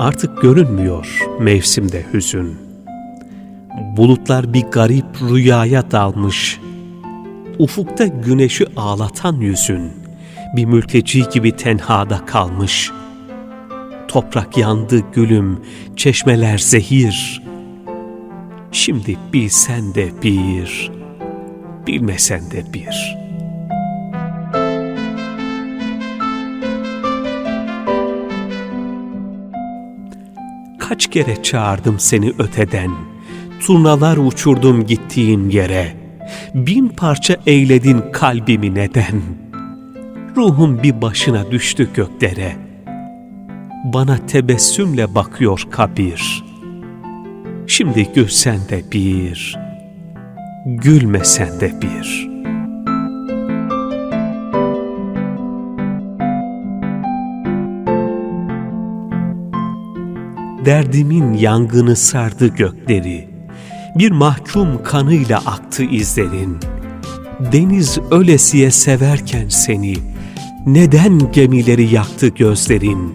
Artık görünmüyor mevsimde hüzün. Bulutlar bir garip rüyaya dalmış. Ufukta güneşi ağlatan yüzün bir mülteci gibi tenhada kalmış. Toprak yandı gülüm, çeşmeler zehir. Şimdi bilsen de bir, bilmesen de bir.'' Kaç kere çağırdım seni öteden. Turnalar uçurdum gittiğin yere. Bin parça eyledin kalbimi neden? Ruhum bir başına düştü göklere. Bana tebessümle bakıyor kabir. Şimdi gülsen de bir, gülmesen de bir.'' Derdimin yangını sardı gökleri. Bir mahkum kanıyla aktı izlerin. Deniz ölesiye severken seni, neden gemileri yaktı gözlerin?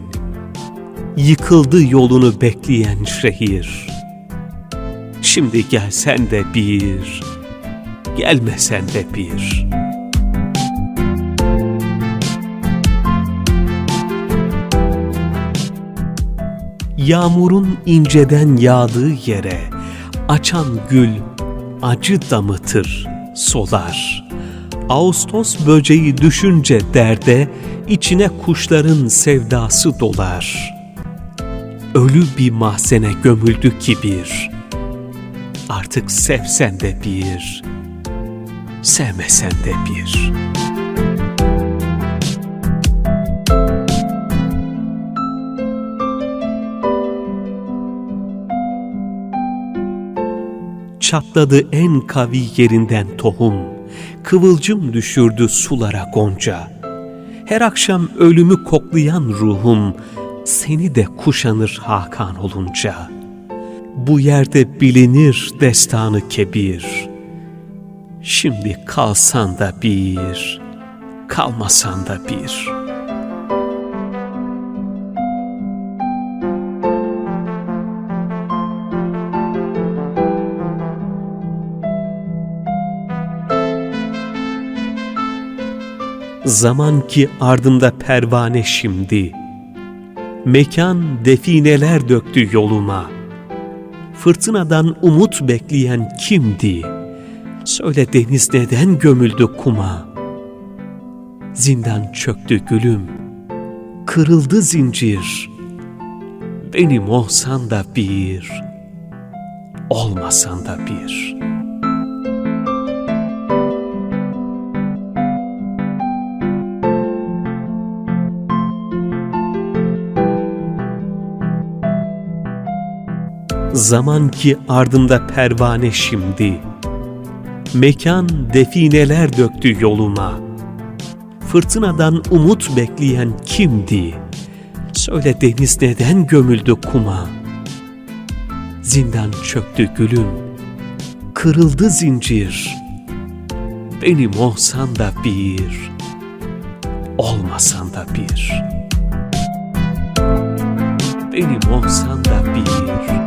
Yıkıldı yolunu bekleyen şehir. Şimdi gelsen de bir, gelmesen de bir.'' Yağmurun inceden yağdığı yere açan gül acı damıtır, solar. Ağustos böceği düşünce derde içine kuşların sevdası dolar. Ölü bir mahzene gömüldü kibir. Artık sevsen de bir, sevmesen de bir.'' Çatladı en kavi yerinden tohum, kıvılcım düşürdü sulara gonca. Her akşam ölümü koklayan ruhum, seni de kuşanır Hakan olunca. Bu yerde bilinir destanı kebir. Şimdi kalsan da bir, kalmasan da bir.'' Zaman ki ardında pervane şimdi. Mekan defineler döktü yoluma. Fırtınadan umut bekleyen kimdi? Söyle deniz neden gömüldü kuma? Zindan çöktü gülüm. Kırıldı zincir. Benim olsan da bir, olmasan da bir.'' Zaman ki ardında pervane şimdi. Mekan defineler döktü yoluma. Fırtınadan umut bekleyen kimdi? Söyle deniz neden gömüldü kuma? Zindan çöktü gülüm. Kırıldı zincir. Benim olsan da bir, olmasan da bir. Benim olsan da bir,